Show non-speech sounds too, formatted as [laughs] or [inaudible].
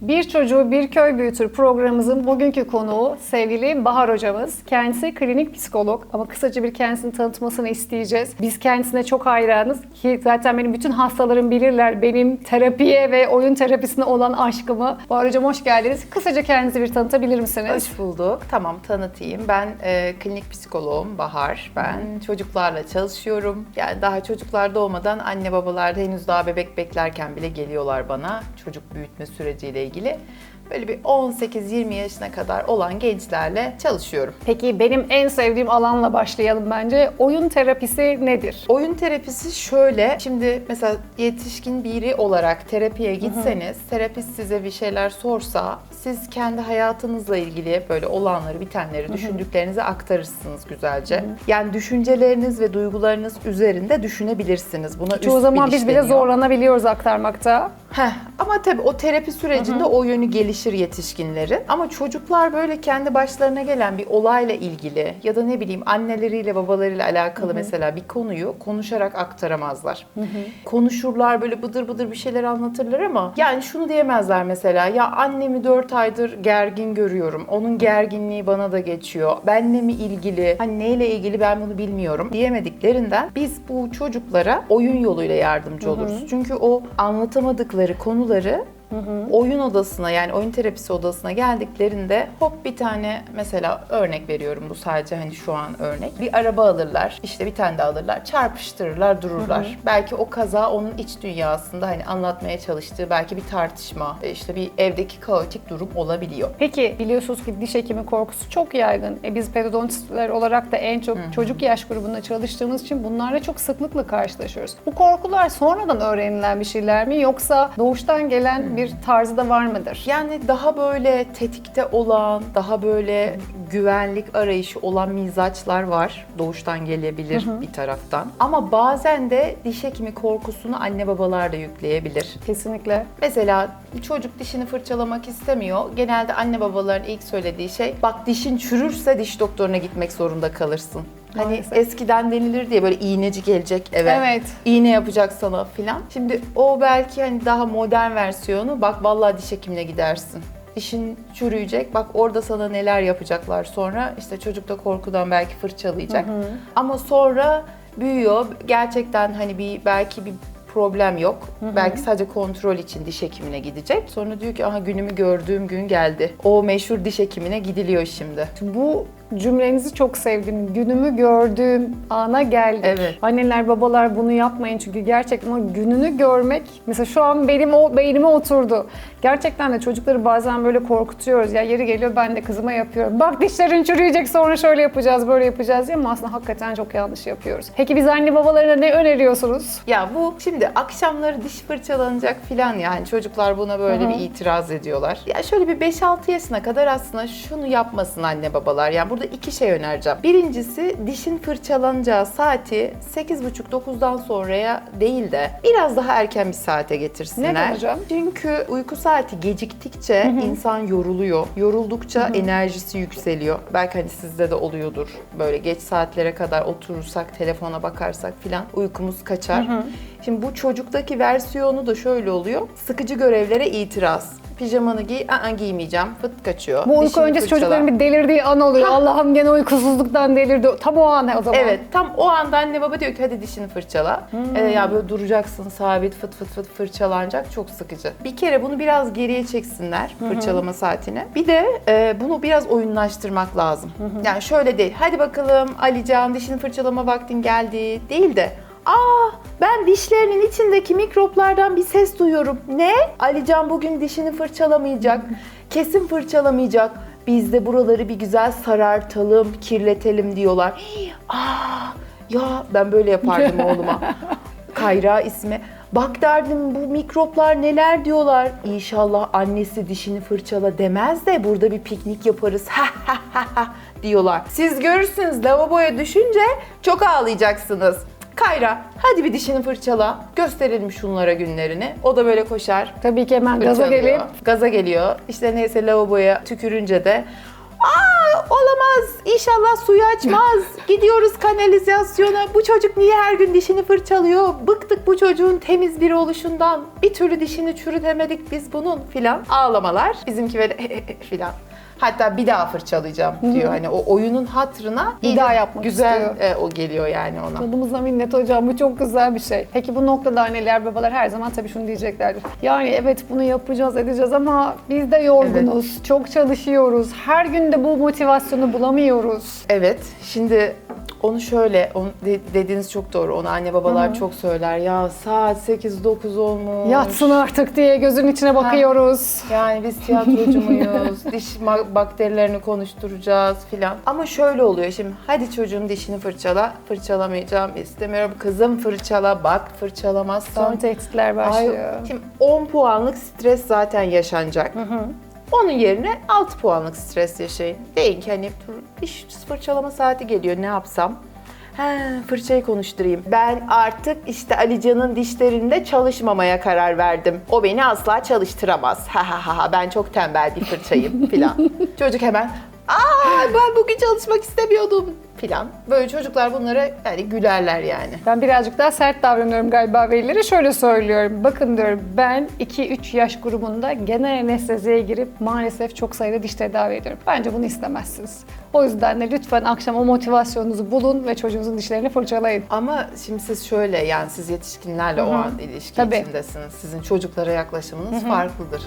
Bir Çocuğu Bir Köy Büyütür programımızın bugünkü konuğu sevgili Bahar hocamız. Kendisi klinik psikolog ama kısaca bir kendisini tanıtmasını isteyeceğiz. Biz kendisine çok hayranız ki zaten benim bütün hastalarım bilirler benim terapiye ve oyun terapisine olan aşkımı. Bahar hocam hoş geldiniz. Kısaca kendinizi bir tanıtabilir misiniz? Hoş bulduk. Tamam tanıtayım. Ben e, klinik psikoloğum Bahar. Ben çocuklarla çalışıyorum. Yani daha çocuklar doğmadan anne babalar da henüz daha bebek beklerken bile geliyorlar bana çocuk büyütme süreciyle ilgili. Böyle bir 18-20 yaşına kadar olan gençlerle çalışıyorum. Peki benim en sevdiğim alanla başlayalım bence. Oyun terapisi nedir? Oyun terapisi şöyle, şimdi mesela yetişkin biri olarak terapiye gitseniz, terapist size bir şeyler sorsa, siz kendi hayatınızla ilgili böyle olanları, bitenleri, düşündüklerinizi aktarırsınız güzelce. Yani düşünceleriniz ve duygularınız üzerinde düşünebilirsiniz. Buna Çoğu üst zaman biz bile deniyor. zorlanabiliyoruz aktarmakta. Heh, ama tabii o terapi sürecinde o yönü gelişir yetişkinlerin. Ama çocuklar böyle kendi başlarına gelen bir olayla ilgili ya da ne bileyim anneleriyle babalarıyla alakalı mesela bir konuyu konuşarak aktaramazlar. Konuşurlar böyle bıdır bıdır bir şeyler anlatırlar ama yani şunu diyemezler mesela ya annemi 4 aydır gergin görüyorum. Onun gerginliği bana da geçiyor. Benle mi ilgili? Hani neyle ilgili ben bunu bilmiyorum diyemediklerinden biz bu çocuklara oyun yoluyla yardımcı oluruz. Çünkü o anlatamadıkları konuları oyun odasına yani oyun terapisi odasına geldiklerinde hop bir tane mesela örnek veriyorum bu sadece hani şu an örnek. Bir araba alırlar işte bir tane de alırlar çarpıştırırlar dururlar. Belki o kaza onun iç dünyasında hani anlatmaya çalıştığı belki bir tartışma e, işte bir evdeki kaotik durum olabiliyor. Peki biliyorsunuz ki diş hekimi korkusu çok yaygın. E biz periodontistler olarak da en çok çocuk yaş grubunda çalıştığımız için bunlarla çok sıklıkla karşılaşıyoruz. Bu korkular sonradan öğrenilen bir şeyler mi yoksa doğuştan gelen bir tarzı da var mıdır? Yani daha böyle tetikte olan, daha böyle güvenlik arayışı olan mizaçlar var. Doğuştan gelebilir bir taraftan. Ama bazen de diş hekimi korkusunu anne babalar da yükleyebilir. Kesinlikle. Mesela çocuk dişini fırçalamak istemiyor. Genelde anne babaların ilk söylediği şey bak dişin çürürse diş doktoruna gitmek zorunda kalırsın. Hani Maalesef. eskiden denilir diye böyle iğneci gelecek eve. Evet. İğne yapacak sana filan. Şimdi o belki hani daha modern versiyonu bak vallahi diş hekimine gidersin. Dişin çürüyecek. Bak orada sana neler yapacaklar sonra. işte çocuk da korkudan belki fırçalayacak. Ama sonra büyüyor. Gerçekten hani bir belki bir problem yok. Belki sadece kontrol için diş hekimine gidecek. Sonra diyor ki aha günümü gördüğüm gün geldi. O meşhur diş hekimine gidiliyor şimdi. Bu cümlenizi çok sevdim. Günümü gördüğüm ana geldik. Evet. Anneler babalar bunu yapmayın çünkü gerçekten o gününü görmek mesela şu an benim o beynime oturdu. Gerçekten de çocukları bazen böyle korkutuyoruz. Ya yeri geliyor ben de kızıma yapıyorum. Bak dişlerin çürüyecek sonra şöyle yapacağız böyle yapacağız diye ama aslında hakikaten çok yanlış yapıyoruz. Peki biz anne babalarına ne öneriyorsunuz? Ya bu şimdi akşamları diş fırçalanacak filan yani çocuklar buna böyle bir itiraz ediyorlar. Ya şöyle bir 5-6 yaşına kadar aslında şunu yapmasın anne babalar. Yani burada iki şey önereceğim. Birincisi dişin fırçalanacağı saati 8.30-9'dan sonraya değil de biraz daha erken bir saate getirsinler. Neden hocam? Çünkü uyku saati geciktikçe insan yoruluyor. Yoruldukça enerjisi yükseliyor. Belki hani sizde de oluyordur. Böyle geç saatlere kadar oturursak, telefona bakarsak filan uykumuz kaçar. Şimdi bu çocuktaki versiyonu da şöyle oluyor. Sıkıcı görevlere itiraz. Pijamanı giy, aa giymeyeceğim. Fıt kaçıyor. Bu uyku Dişini öncesi fırçala. çocukların bir delirdiği an oluyor. Allah'ım gene uykusuzluktan delirdi. Tam o an o zaman. Evet tam o anda anne baba diyor ki hadi dişini fırçala. Ee, ya böyle duracaksın sabit fıt fıt fıt fırçalanacak çok sıkıcı. Bir kere bunu biraz geriye çeksinler fırçalama saatini. Bir de e, bunu biraz oyunlaştırmak lazım. Yani şöyle değil hadi bakalım Alican dişini fırçalama vaktin geldi değil de Aa ben dişlerinin içindeki mikroplardan bir ses duyuyorum. Ne? Alican bugün dişini fırçalamayacak. Kesin fırçalamayacak. Biz de buraları bir güzel sarartalım, kirletelim diyorlar. Aa ya ben böyle yapardım [laughs] oğluma. Kayra ismi. Bak derdim bu mikroplar neler diyorlar. İnşallah annesi dişini fırçala demez de burada bir piknik yaparız. diyorlar. Siz görürsünüz lavaboya düşünce çok ağlayacaksınız. Kayra hadi bir dişini fırçala. Gösterelim şunlara günlerini. O da böyle koşar. Tabii ki hemen gaza fırçalıyor. gelip Gaza geliyor. İşte neyse lavaboya tükürünce de Aa olamaz inşallah suyu açmaz. [laughs] Gidiyoruz kanalizasyona. Bu çocuk niye her gün dişini fırçalıyor? Bıktık bu çocuğun temiz biri oluşundan. Bir türlü dişini çürütemedik biz bunun filan. Ağlamalar. Bizimki böyle [laughs] filan. Hatta bir daha fırçalayacağım diyor. Hani o oyunun hatırına Bir daha yapmak güzel istiyor. e, o geliyor yani ona. Canımıza minnet hocam bu çok güzel bir şey. Peki bu noktada anneler babalar her zaman tabii şunu diyeceklerdir. Yani evet bunu yapacağız edeceğiz ama biz de yorgunuz, çok çalışıyoruz. Her gün de bu motivasyonu bulamıyoruz. Evet. Şimdi onu şöyle, onu de- dediğiniz çok doğru. Onu anne babalar çok söyler. Ya saat 8-9 olmuş. Yatsın artık diye gözün içine bakıyoruz. Yani biz tiyatrocu muyuz? Diş ma- bakterilerini konuşturacağız filan. Ama şöyle oluyor şimdi. Hadi çocuğun dişini fırçala. Fırçalamayacağım istemiyorum. Kızım fırçala. Bak fırçalamazsan. Sonra tehditler Ay, başlıyor. şimdi 10 puanlık stres zaten yaşanacak. Onun yerine 6 puanlık stres yaşayın. Deyin ki hani diş fırçalama saati geliyor ne yapsam? He, fırçayı konuşturayım. Ben artık işte Alican'ın dişlerinde çalışmamaya karar verdim. O beni asla çalıştıramaz. Ha ha ha ha ben çok tembel bir fırçayım [laughs] filan. Çocuk hemen Aa ben bugün çalışmak istemiyordum filan. Böyle çocuklar bunlara yani gülerler yani. Ben birazcık daha sert davranıyorum galiba velilere. Şöyle söylüyorum. Bakın diyorum ben 2-3 yaş grubunda genel anesteziye girip maalesef çok sayıda diş tedavi ediyorum. Bence bunu istemezsiniz. O yüzden de lütfen akşam o motivasyonunuzu bulun ve çocuğunuzun dişlerini fırçalayın. Ama şimdi siz şöyle yani siz yetişkinlerle o an ilişki Tabii. içindesiniz. Sizin çocuklara yaklaşımınız farklıdır.